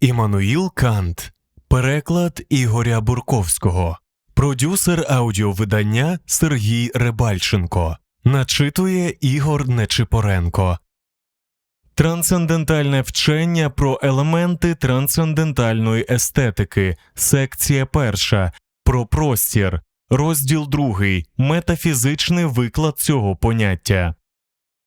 Іммануїл Кант, переклад Ігоря Бурковського, продюсер аудіовидання Сергій Рибальченко, начитує Ігор Нечипоренко. Трансцендентальне вчення про елементи трансцендентальної естетики, секція перша, про простір, розділ другий, метафізичний виклад цього поняття.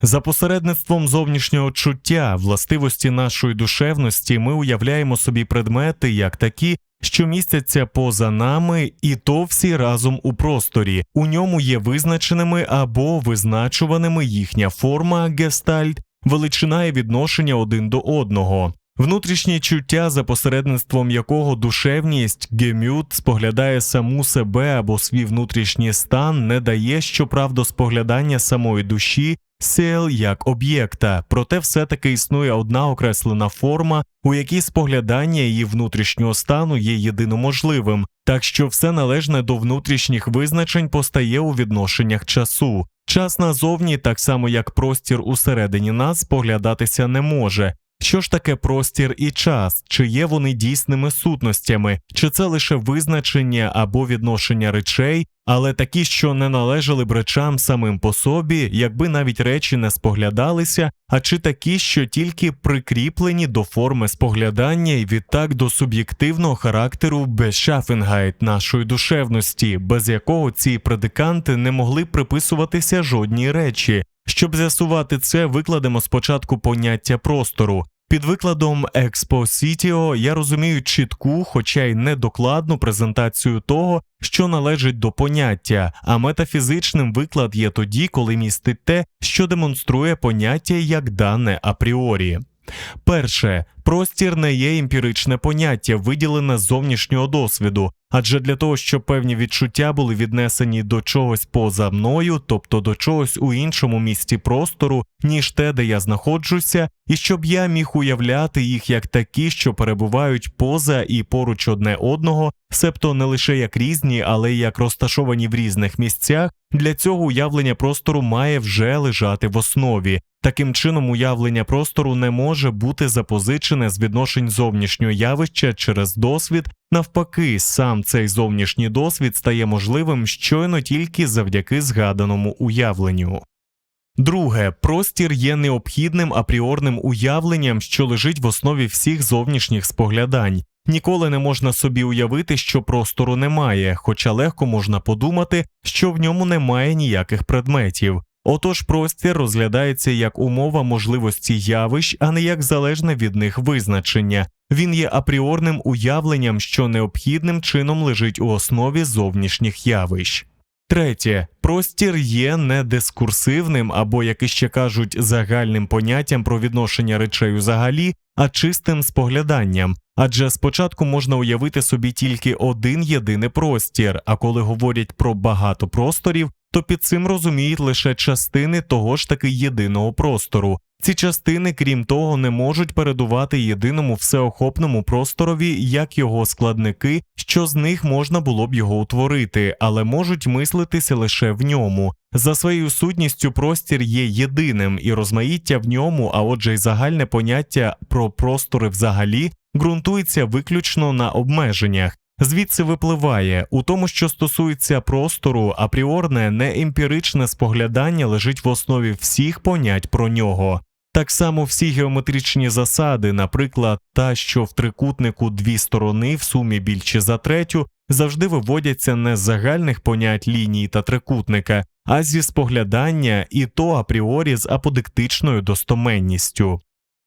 За посередництвом зовнішнього чуття, властивості нашої душевності, ми уявляємо собі предмети як такі, що містяться поза нами, і то всі разом у просторі. У ньому є визначеними або визначуваними їхня форма гестальт, величина і відношення один до одного. Внутрішнє чуття, за посередництвом якого душевність гемют споглядає саму себе або свій внутрішній стан, не дає щоправда споглядання самої душі сел як об'єкта, проте все-таки існує одна окреслена форма, у якій споглядання її внутрішнього стану є єдиноможливим, так що все належне до внутрішніх визначень постає у відношеннях часу. Час назовні, так само як простір усередині нас, споглядатися не може. Що ж таке простір і час? Чи є вони дійсними сутностями, чи це лише визначення або відношення речей, але такі, що не належали б речам самим по собі, якби навіть речі не споглядалися, а чи такі, що тільки прикріплені до форми споглядання і відтак до суб'єктивного характеру безшафенгайт нашої душевності, без якого ці предиканти не могли приписуватися жодній речі. Щоб з'ясувати це, викладемо спочатку поняття простору. Під викладом Expositio я розумію чітку, хоча й недокладну презентацію того, що належить до поняття, а метафізичним виклад є тоді, коли містить те, що демонструє поняття як дане апріорі. Перше, простір не є емпіричне поняття, виділене з зовнішнього досвіду, адже для того, щоб певні відчуття були віднесені до чогось поза мною, тобто до чогось у іншому місці простору, ніж те, де я знаходжуся, і щоб я міг уявляти їх як такі, що перебувають поза і поруч одне одного, себто не лише як різні, але й як розташовані в різних місцях, для цього уявлення простору має вже лежати в основі. Таким чином, уявлення простору не може бути запозичене з відношень зовнішнього явища через досвід. Навпаки, сам цей зовнішній досвід стає можливим щойно тільки завдяки згаданому уявленню. Друге, простір є необхідним апріорним уявленням, що лежить в основі всіх зовнішніх споглядань. Ніколи не можна собі уявити, що простору немає, хоча легко можна подумати, що в ньому немає ніяких предметів. Отож, простір розглядається як умова можливості явищ, а не як залежне від них визначення. Він є апріорним уявленням, що необхідним чином лежить у основі зовнішніх явищ. Третє, простір є не дискурсивним або, як іще кажуть, загальним поняттям про відношення речей взагалі, а чистим спогляданням. Адже спочатку можна уявити собі тільки один єдиний простір, а коли говорять про багато просторів, то під цим розуміють лише частини того ж таки єдиного простору. Ці частини, крім того, не можуть передувати єдиному всеохопному просторові як його складники, що з них можна було б його утворити, але можуть мислитися лише в ньому. За своєю сутністю простір є єдиним, і розмаїття в ньому, а отже, й загальне поняття про простори взагалі ґрунтується виключно на обмеженнях. Звідси випливає у тому, що стосується простору, апріорне неемпіричне споглядання лежить в основі всіх понять про нього. Так само всі геометричні засади, наприклад, та, що в трикутнику дві сторони в сумі більші за третю, завжди виводяться не з загальних понять лінії та трикутника, а зі споглядання і то апріорі з аподиктичною достоменністю.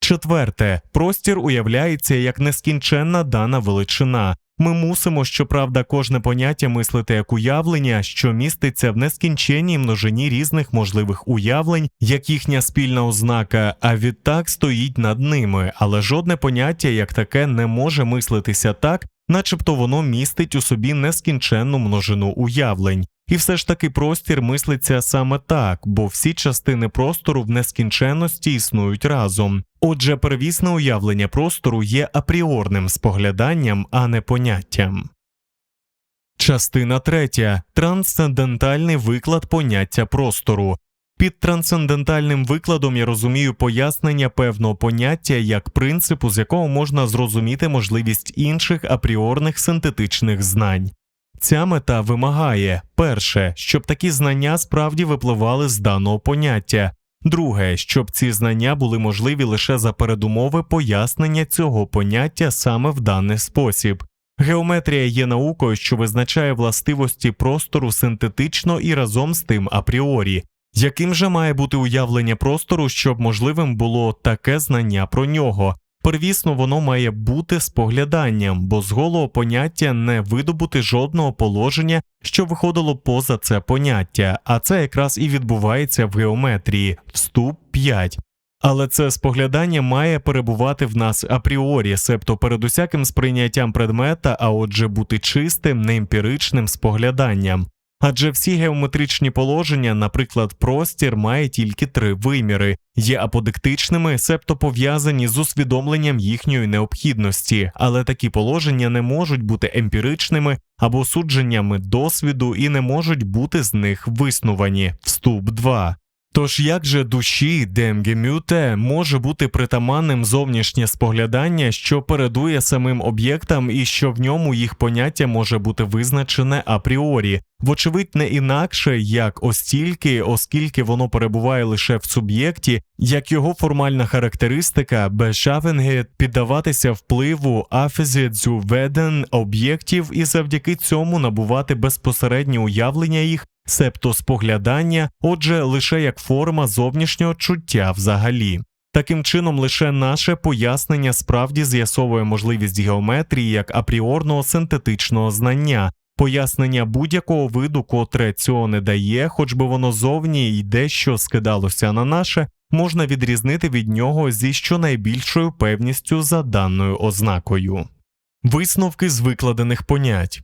Четверте, простір уявляється як нескінченна дана величина. Ми мусимо, щоправда, кожне поняття мислити як уявлення, що міститься в нескінченній множині різних можливих уявлень, як їхня спільна ознака, а відтак стоїть над ними, але жодне поняття як таке не може мислитися так, начебто воно містить у собі нескінченну множину уявлень. І все ж таки простір мислиться саме так, бо всі частини простору в нескінченності існують разом. Отже, первісне уявлення простору є апріорним спогляданням, а не поняттям. Частина третя трансцендентальний виклад поняття простору. Під трансцендентальним викладом я розумію пояснення певного поняття як принципу, з якого можна зрозуміти можливість інших апріорних синтетичних знань. Ця мета вимагає перше, щоб такі знання справді випливали з даного поняття. Друге, щоб ці знання були можливі лише за передумови пояснення цього поняття саме в даний спосіб. Геометрія є наукою, що визначає властивості простору синтетично і разом з тим апріорі. Яким же має бути уявлення простору, щоб можливим було таке знання про нього? Первісно, воно має бути спогляданням, бо з голого поняття не видобути жодного положення, що виходило поза це поняття, а це якраз і відбувається в геометрії. Вступ 5. Але це споглядання має перебувати в нас апріорі, себто перед усяким сприйняттям предмета, а отже бути чистим, неемпіричним спогляданням. Адже всі геометричні положення, наприклад, простір, має тільки три виміри, є аподектичними, себто пов'язані з усвідомленням їхньої необхідності, але такі положення не можуть бути емпіричними або судженнями досвіду і не можуть бути з них виснувані. Вступ 2. Тож як же душі Демгемюте може бути притаманним зовнішнє споглядання, що передує самим об'єктам і що в ньому їх поняття може бути визначене апріорі, вочевидь не інакше, як остільки, оскільки воно перебуває лише в суб'єкті, як його формальна характеристика бешавенге піддаватися впливу афезідзю веден об'єктів і завдяки цьому набувати безпосереднє уявлення їх себто споглядання, отже, лише як форма зовнішнього чуття взагалі. Таким чином, лише наше пояснення справді з'ясовує можливість геометрії як апріорного синтетичного знання, пояснення будь-якого виду, котре цього не дає, хоч би воно зовні й дещо скидалося на наше, можна відрізнити від нього зі щонайбільшою певністю за даною ознакою. Висновки з викладених понять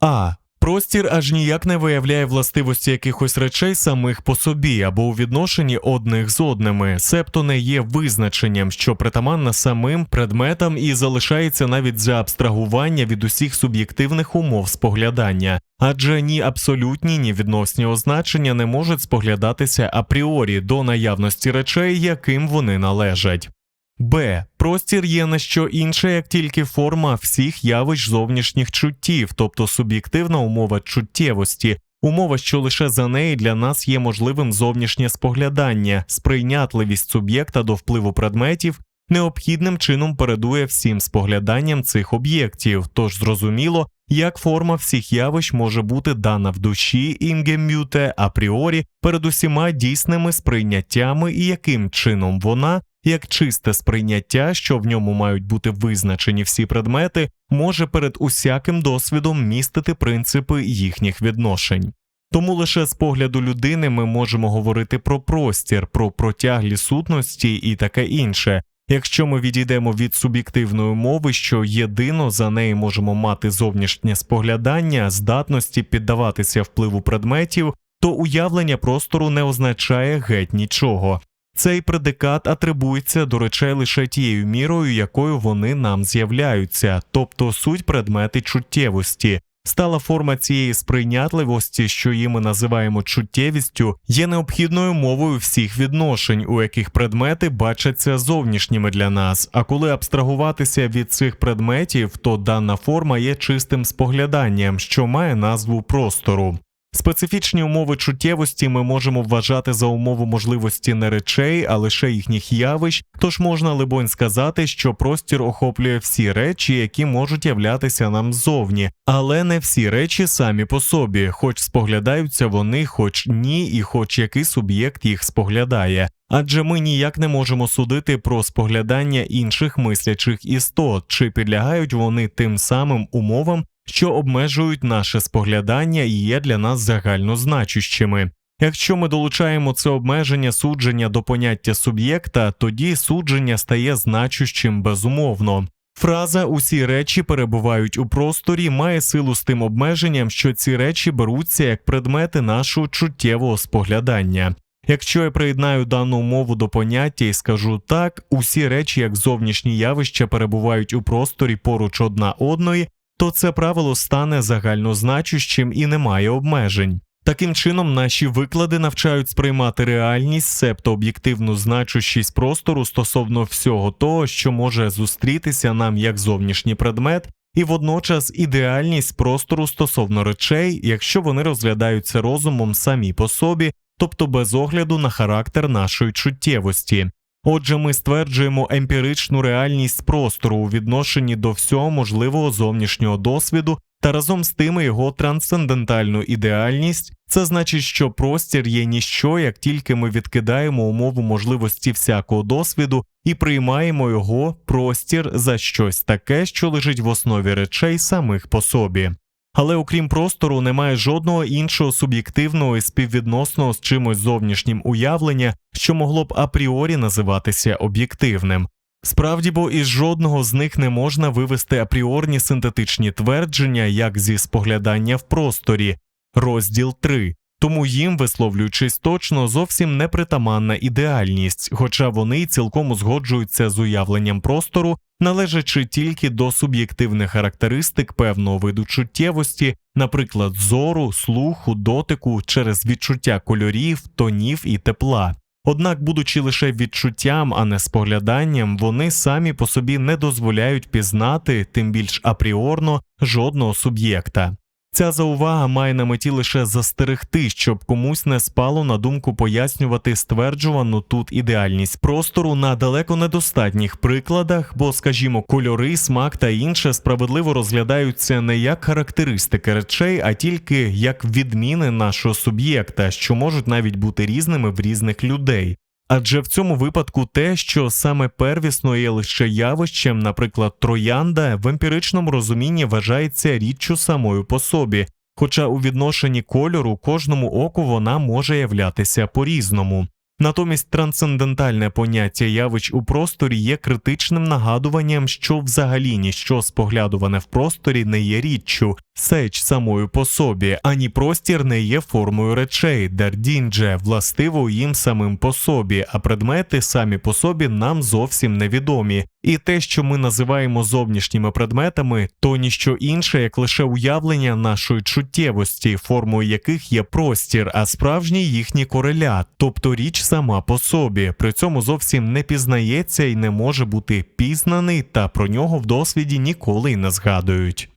А. Простір аж ніяк не виявляє властивості якихось речей самих по собі або у відношенні одних з одними, себто не є визначенням, що притаманна самим предметам і залишається навіть за абстрагування від усіх суб'єктивних умов споглядання, адже ні абсолютні, ні відносні означення не можуть споглядатися апріорі до наявності речей, яким вони належать. Б. Простір є не що інше, як тільки форма всіх явищ зовнішніх чуттів, тобто суб'єктивна умова чуттєвості, умова, що лише за неї для нас є можливим зовнішнє споглядання, сприйнятливість суб'єкта до впливу предметів. Необхідним чином передує всім спогляданням цих об'єктів, тож зрозуміло, як форма всіх явищ може бути дана в душі інгемюте апріорі перед усіма дійсними сприйняттями і яким чином вона, як чисте сприйняття, що в ньому мають бути визначені всі предмети, може перед усяким досвідом містити принципи їхніх відношень. Тому лише з погляду людини ми можемо говорити про простір, про протяглі сутності і таке інше. Якщо ми відійдемо від суб'єктивної мови, що єдино за неї можемо мати зовнішнє споглядання, здатності піддаватися впливу предметів, то уявлення простору не означає геть нічого. Цей предикат атрибується до речей лише тією мірою, якою вони нам з'являються, тобто суть предмети чуттєвості. Стала форма цієї сприйнятливості, що її ми називаємо чуттєвістю, є необхідною мовою всіх відношень, у яких предмети бачаться зовнішніми для нас. А коли абстрагуватися від цих предметів, то дана форма є чистим спогляданням, що має назву простору. Специфічні умови чуттєвості ми можемо вважати за умову можливості не речей, а лише їхніх явищ, тож можна либонь сказати, що простір охоплює всі речі, які можуть являтися нам ззовні, але не всі речі самі по собі, хоч споглядаються вони, хоч ні, і хоч який суб'єкт їх споглядає. Адже ми ніяк не можемо судити про споглядання інших мислячих істот, чи підлягають вони тим самим умовам, що обмежують наше споглядання і є для нас загальнозначущими. Якщо ми долучаємо це обмеження судження до поняття суб'єкта, тоді судження стає значущим безумовно. Фраза усі речі перебувають у просторі має силу з тим обмеженням, що ці речі беруться як предмети нашого чуттєвого споглядання. Якщо я приєднаю дану умову до поняття і скажу так, усі речі, як зовнішні явища, перебувають у просторі поруч одна одної, то це правило стане загальнозначущим і не має обмежень. Таким чином, наші виклади навчають сприймати реальність, себто об'єктивну значущість простору стосовно всього того, що може зустрітися нам як зовнішній предмет, і водночас ідеальність простору стосовно речей, якщо вони розглядаються розумом самі по собі, тобто без огляду на характер нашої чуттєвості. Отже, ми стверджуємо емпіричну реальність простору у відношенні до всього можливого зовнішнього досвіду та разом з тим його трансцендентальну ідеальність. Це значить, що простір є ніщо, як тільки ми відкидаємо умову можливості всякого досвіду і приймаємо його простір за щось таке, що лежить в основі речей самих по собі. Але окрім простору, немає жодного іншого суб'єктивного і співвідносного з чимось зовнішнім уявлення, що могло б апріорі називатися об'єктивним. Справді, бо із жодного з них не можна вивести апріорні синтетичні твердження, як зі споглядання в просторі, розділ 3. Тому їм, висловлюючись точно, зовсім непритаманна ідеальність, хоча вони цілком узгоджуються з уявленням простору, належачи тільки до суб'єктивних характеристик певного виду чуттєвості, наприклад, зору, слуху, дотику через відчуття кольорів, тонів і тепла. Однак, будучи лише відчуттям, а не спогляданням, вони самі по собі не дозволяють пізнати, тим більш апріорно, жодного суб'єкта. Ця заувага має на меті лише застерегти, щоб комусь не спало на думку пояснювати стверджувану тут ідеальність простору на далеко недостатніх прикладах, бо, скажімо, кольори, смак та інше справедливо розглядаються не як характеристики речей, а тільки як відміни нашого суб'єкта, що можуть навіть бути різними в різних людей. Адже в цьому випадку те, що саме первісно є лише явищем, наприклад, троянда, в емпіричному розумінні вважається річчю самою по собі, хоча у відношенні кольору кожному оку вона може являтися по-різному. Натомість трансцендентальне поняття явищ у просторі є критичним нагадуванням, що взагалі ніщо споглядуване в просторі не є річчю, сеч самою по собі, ані простір не є формою речей, дардіндже, властиво їм самим по собі, а предмети самі по собі нам зовсім невідомі. І те, що ми називаємо зовнішніми предметами, то ніщо інше, як лише уявлення нашої чуттєвості, формою яких є простір, а справжній їхній корелят, тобто річ сама по собі, при цьому зовсім не пізнається і не може бути пізнаний, та про нього в досвіді ніколи й не згадують.